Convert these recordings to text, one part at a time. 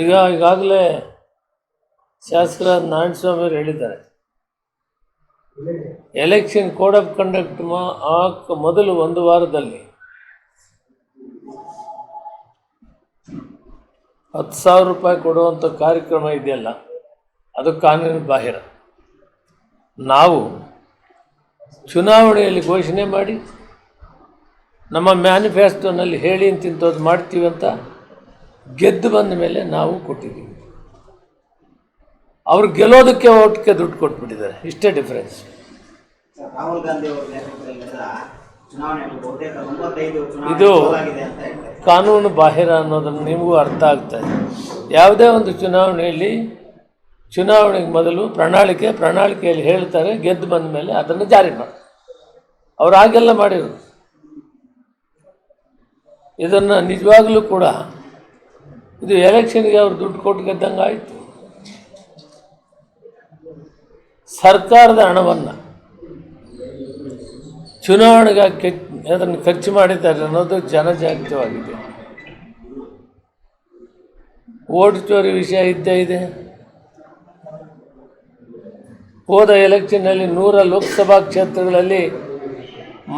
ಈಗ ಈಗಾಗಲೇ ಶಾಸಕರಾದ ನಾರಾಯಣಸ್ವಾಮಿ ಅವರು ಹೇಳಿದ್ದಾರೆ. ಎಲೆಕ್ಷನ್ ಕೋಡ್ ಆಫ್ ಕಂಡಕ್ಟ್ ಆಕ್ ಮೊದಲು ಒಂದು ವಾರದಲ್ಲಿ ಹತ್ತು ಸಾವಿರ ರೂಪಾಯಿ ಕೊಡುವಂಥ ಕಾರ್ಯಕ್ರಮ ಇದೆಯಲ್ಲ, ಅದು ಕಾನೂನು ಬಾಹಿರ. ನಾವು ಚುನಾವಣೆಯಲ್ಲಿ ಘೋಷಣೆ ಮಾಡಿ, ನಮ್ಮ ಮ್ಯಾನಿಫೆಸ್ಟೋನಲ್ಲಿ ಹೇಳಿ ಇಂತಿಂಥದ್ದು ಮಾಡ್ತೀವಿ ಅಂತ ಗೆದ್ದು ಬಂದ ಮೇಲೆ ನಾವು ಕೊಟ್ಟಿದ್ದೀವಿ. ಅವ್ರು ಗೆಲ್ಲೋದಕ್ಕೆ ಓಟ್ಗೆ ದುಡ್ಡು ಕೊಟ್ಬಿಟ್ಟಿದ್ದಾರೆ. ಇಷ್ಟೇ ಡಿಫ್ರೆನ್ಸ್ ರಾಹುಲ್ ಗಾಂಧಿ ಇದು ಕಾನೂನು ಬಾಹಿರ ಅನ್ನೋದನ್ನು ನಿಮಗೂ ಅರ್ಥ ಆಗ್ತಾ ಇದೆ. ಯಾವುದೇ ಒಂದು ಚುನಾವಣೆಯಲ್ಲಿ ಚುನಾವಣೆಗೆ ಮೊದಲು ಪ್ರಣಾಳಿಕೆ ಪ್ರಣಾಳಿಕೆಯಲ್ಲಿ ಹೇಳ್ತಾರೆ ಗೆದ್ದು ಬಂದ ಮೇಲೆ ಅದನ್ನು ಜಾರಿ ಮಾಡಿ. ಅವ್ರು ಹಾಗೆಲ್ಲ ಮಾಡಿದರು ಇದನ್ನು ನಿಜವಾಗಲೂ ಕೂಡ ಇದು ಎಲೆಕ್ಷನ್ಗೆ ಅವ್ರು ದುಡ್ಡು ಕೊಟ್ಟು ಗೆದ್ದಂಗೆ ಆಯಿತು. ಸರ್ಕಾರದ ಹಣವನ್ನು ಚುನಾವಣೆಗೆ ಕೆ ಅದನ್ನು ಖರ್ಚು ಮಾಡಿದ್ದಾರೆ ಅನ್ನೋದು ಜನಜಾಗೃತವಾಗಿದೆ. ಓಟ್ ಚೋರಿ ವಿಷಯ ಇದ್ದೇ ಇದೆ. ಹೋದ ಎಲೆಕ್ಷನ್ನಲ್ಲಿ ನೂರ ಲೋಕಸಭಾ ಕ್ಷೇತ್ರಗಳಲ್ಲಿ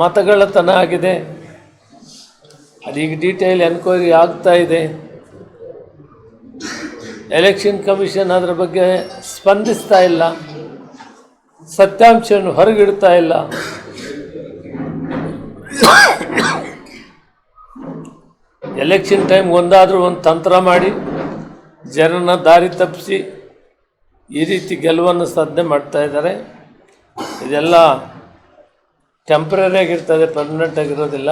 ಮತಗಳತನ ಆಗಿದೆ. ಅದೀಗ ಡೀಟೇಲ್ ಎನ್ಕ್ವೈರಿ ಆಗ್ತಾ ಇದೆ. ಎಲೆಕ್ಷನ್ ಕಮಿಷನ್ ಅದರ ಬಗ್ಗೆ ಸ್ಪಂದಿಸ್ತಾ ಇಲ್ಲ. ಸತ್ಯಾಂಶವನ್ನು ಹೊರಗಿಡ್ತಾ ಇಲ್ಲ. ಎಲೆಕ್ಷನ್ ಟೈಮ್ ಒಂದಾದರೂ ಒಂದು ತಂತ್ರ ಮಾಡಿ ಜನನ ದಾರಿ ತಪ್ಪಿಸಿ ಈ ರೀತಿ ಗೆಲುವನ್ನು ಸಾಧನೆ ಮಾಡ್ತಾ ಇದ್ದಾರೆ. ಇದೆಲ್ಲ ಟೆಂಪ್ರರಿಯಾಗಿರ್ತದೆ ಪರ್ಮನೆಂಟ್ ಆಗಿರೋದಿಲ್ಲ.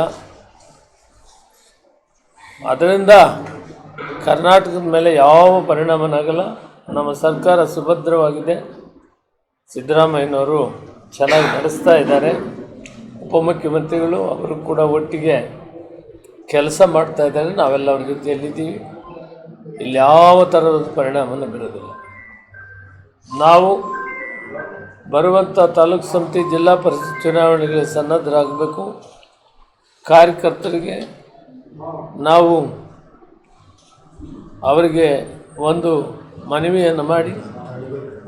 ಅದರಿಂದ ಕರ್ನಾಟಕದ ಮೇಲೆ ಯಾವ ಪರಿಣಾಮನಾಗಲ್ಲ ನಮ್ಮ ಸರ್ಕಾರ ಸುಭದ್ರವಾಗಿದೆ. ಸಿದ್ದರಾಮಯ್ಯನವರು ಚೆನ್ನಾಗಿ ನಡೆಸ್ತಾ ಇದ್ದಾರೆ. ಉಪಮುಖ್ಯಮಂತ್ರಿಗಳು ಅವರು ಕೂಡ ಒಟ್ಟಿಗೆ ಕೆಲಸ ಮಾಡ್ತಾ ಇದ್ದಾರೆ. ನಾವೆಲ್ಲ ಅವ್ರ ಜೊತೆಯಲ್ಲಿದ್ದೀವಿ ಇಲ್ಲಿ ಯಾವ ಥರದ ಪರಿಣಾಮನ ಬೀರೋದಿಲ್ಲ. ನಾವು ಬರುವಂಥ ತಾಲೂಕು ಸಮಿತಿ ಜಿಲ್ಲಾ ಪರಿಷತ್ ಚುನಾವಣೆಗಳಿಗೆ ಸನ್ನದ್ಧರಾಗಬೇಕು ಕಾರ್ಯಕರ್ತರಿಗೆ ನಾವು ಅವರಿಗೆ ಒಂದು ಮನವಿಯನ್ನು ಮಾಡಿ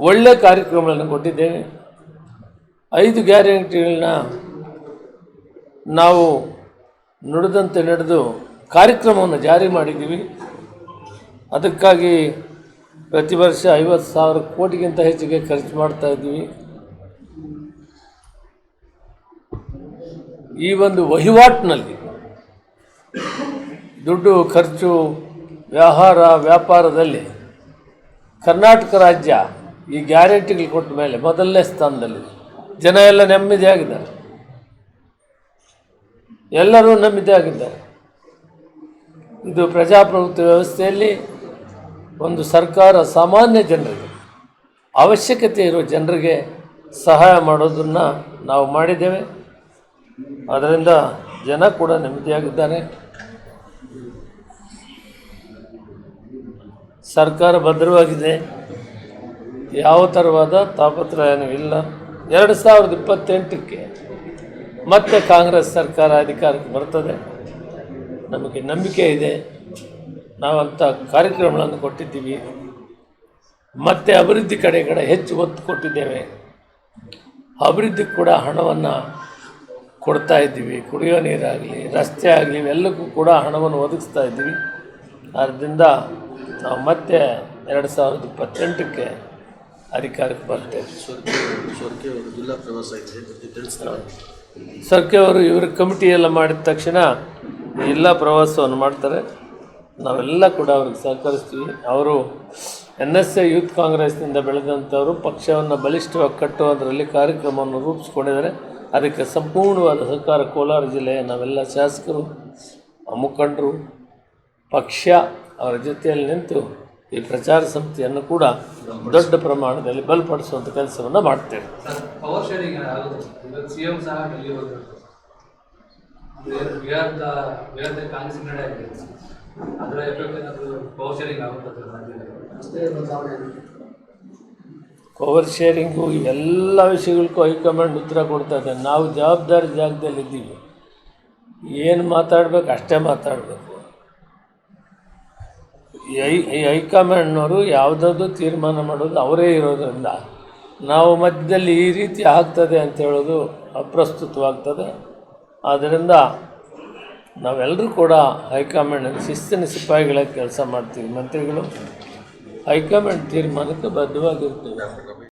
ಒಳ್ಳೆಯ ಕಾರ್ಯಕ್ರಮಗಳನ್ನು ಕೊಟ್ಟಿದ್ದೇವೆ. ಐದು ಗ್ಯಾರಂಟಿಗಳನ್ನ ನಾವು ನುಡಿದಂತೆ ನಡೆದು ಕಾರ್ಯಕ್ರಮವನ್ನು ಜಾರಿ ಮಾಡಿದ್ದೀವಿ. ಅದಕ್ಕಾಗಿ ಪ್ರತಿ ವರ್ಷ ಐವತ್ತು ಸಾವಿರ ಕೋಟಿಗಿಂತ ಹೆಚ್ಚಿಗೆ ಖರ್ಚು ಮಾಡ್ತಾ ಇದ್ದೀವಿ. ಈ ಒಂದು ವಹಿವಾಟಿನಲ್ಲಿ ದುಡ್ಡು, ಖರ್ಚು ವ್ಯವಹಾರ ವ್ಯಾಪಾರದಲ್ಲಿ ಕರ್ನಾಟಕ ರಾಜ್ಯ ಈ ಗ್ಯಾರಂಟಿಗಳು ಕೊಟ್ಟ ಮೇಲೆ ಮೊದಲನೇ ಸ್ಥಾನದಲ್ಲಿದೆ. ಜನ ಎಲ್ಲ ನೆಮ್ಮದಿಯಾಗಿದ್ದಾರೆ ಎಲ್ಲರೂ ನೆಮ್ಮದಿಯಾಗಿದ್ದಾರೆ ಇದು ಪ್ರಜಾಪ್ರಭುತ್ವ ವ್ಯವಸ್ಥೆಯಲ್ಲಿ ಒಂದು ಸರ್ಕಾರ ಸಾಮಾನ್ಯ ಜನರಿಗೆ, ಅವಶ್ಯಕತೆ ಇರೋ ಜನರಿಗೆ ಸಹಾಯ ಮಾಡೋದನ್ನು ನಾವು ಮಾಡಿದ್ದೇವೆ. ಅದರಿಂದ ಜನ ಕೂಡ ನೆಮ್ಮದಿಯಾಗಿದ್ದಾರೆ. ಸರ್ಕಾರ ಭದ್ರವಾಗಿದೆ. ಯಾವ ಥರವಾದ ತಾಪತ್ರಯನೂ ಇಲ್ಲ. ಎರಡು ಸಾವಿರದ ಇಪ್ಪತ್ತೆಂಟಕ್ಕೆ ಮತ್ತೆ ಕಾಂಗ್ರೆಸ್ ಸರ್ಕಾರ ಅಧಿಕಾರಕ್ಕೆ ಬರ್ತದೆ. ನಮಗೆ ನಂಬಿಕೆ ಇದೆ. ನಾವಂಥ ಕಾರ್ಯಕ್ರಮಗಳನ್ನು ಕೊಟ್ಟಿದ್ದೀವಿ. ಮತ್ತೆ ಅಭಿವೃದ್ಧಿ ಕಡೆ ಕಡೆ ಹೆಚ್ಚು ಒತ್ತು ಕೊಟ್ಟಿದ್ದೇವೆ. ಅಭಿವೃದ್ಧಿ ಕೂಡ ಹಣವನ್ನು ಕೊಡ್ತಾ ಇದ್ದೀವಿ. ಕುಡಿಯೋ ನೀರಾಗಲಿ, ರಸ್ತೆ ಆಗಲಿ, ಇವೆಲ್ಲಕ್ಕೂ ಕೂಡ ಹಣವನ್ನು ಒದಗಿಸ್ತಾ ಇದ್ದೀವಿ. ಆದ್ದರಿಂದ ನಾವು ಮತ್ತೆ ಎರಡು ಸಾವಿರದ ಇಪ್ಪತ್ತೆಂಟಕ್ಕೆ ಅಧಿಕಾರಕ್ಕೆ ಬರ್ತೇವೆ. ಸ್ವರ್ಗೆ ಅವರು ಜಿಲ್ಲಾ ಪ್ರವಾಸ ಇದು ತಿಳಿಸ್ತಾರೆ. ಸರ್ಕೆ ಅವರು ಇವ್ರ ಕಮಿಟಿ ಎಲ್ಲ ಮಾಡಿದ ತಕ್ಷಣ ಎಲ್ಲ ಪ್ರವಾಸವನ್ನು ಮಾಡ್ತಾರೆ. ನಾವೆಲ್ಲ ಕೂಡ ಅವ್ರಿಗೆ ಸಹಕರಿಸ್ತೀವಿ. ಅವರು ಎನ್ ಎಸ್ ಎ ಯೂತ್ ಕಾಂಗ್ರೆಸ್ನಿಂದ ಬೆಳೆದಂಥವರು ಪಕ್ಷವನ್ನು ಬಲಿಷ್ಠವಾಗಿ ಕಟ್ಟುವುದರಲ್ಲಿ ಕಾರ್ಯಕ್ರಮವನ್ನು ರೂಪಿಸ್ಕೊಂಡಿದ್ದಾರೆ. ಅದಕ್ಕೆ ಸಂಪೂರ್ಣವಾದ ಸಹಕಾರ ಕೋಲಾರ ಜಿಲ್ಲೆಯ ನಾವೆಲ್ಲ ಶಾಸಕರು ಮುಖಂಡರು ಪಕ್ಷ ಅವರ ಜೊತೆಯಲ್ಲಿ ನಿಂತು ಈ ಪ್ರಚಾರ ಸಮಿತಿಯನ್ನು ಕೂಡ ದೊಡ್ಡ ಪ್ರಮಾಣದಲ್ಲಿ ಬಲಪಡಿಸುವಂಥ ಕೆಲಸವನ್ನು ಮಾಡ್ತೇವೆ. ಪವರ್ ಶೇರಿಂಗ್ ಎಲ್ಲ ವಿಷಯಗಳಿಗೂ ಹೈಕಮಾಂಡ್ ಉತ್ತರ ಕೊಡ್ತಾ ಇದೆ. ನಾವು ಜವಾಬ್ದಾರಿ ಜಾಗದಲ್ಲಿ ಇದ್ದೀವಿ ಏನು ಮಾತಾಡಬೇಕು ಅಷ್ಟೇ ಮಾತಾಡಬೇಕು. ಈ ಈ ಹೈಕಮಾಂಡ್ನವರು ಯಾವುದಾದ್ರು ತೀರ್ಮಾನ ಮಾಡೋದು ಅವರೇ ಇರೋದರಿಂದ ನಾವು ಮಧ್ಯದಲ್ಲಿ ಈ ರೀತಿ ಆಗ್ತದೆ ಅಂತ ಹೇಳೋದು ಅಪ್ರಸ್ತುತವಾಗ್ತದೆ. ಆದ್ದರಿಂದ ನಾವೆಲ್ಲರೂ ಕೂಡ ಹೈಕಮಾಂಡ್ ಶಿಸ್ತಿನ ಸಿಪಾಯಿಗಳ ಕೆಲಸ ಮಾಡ್ತೀವಿ. ಮಂತ್ರಿಗಳು, ಹೈಕಮಾಂಡ್ ತೀರ್ಮಾನಕ್ಕೆ ಬದ್ಧವಾಗಿರ್ತೀವಿ.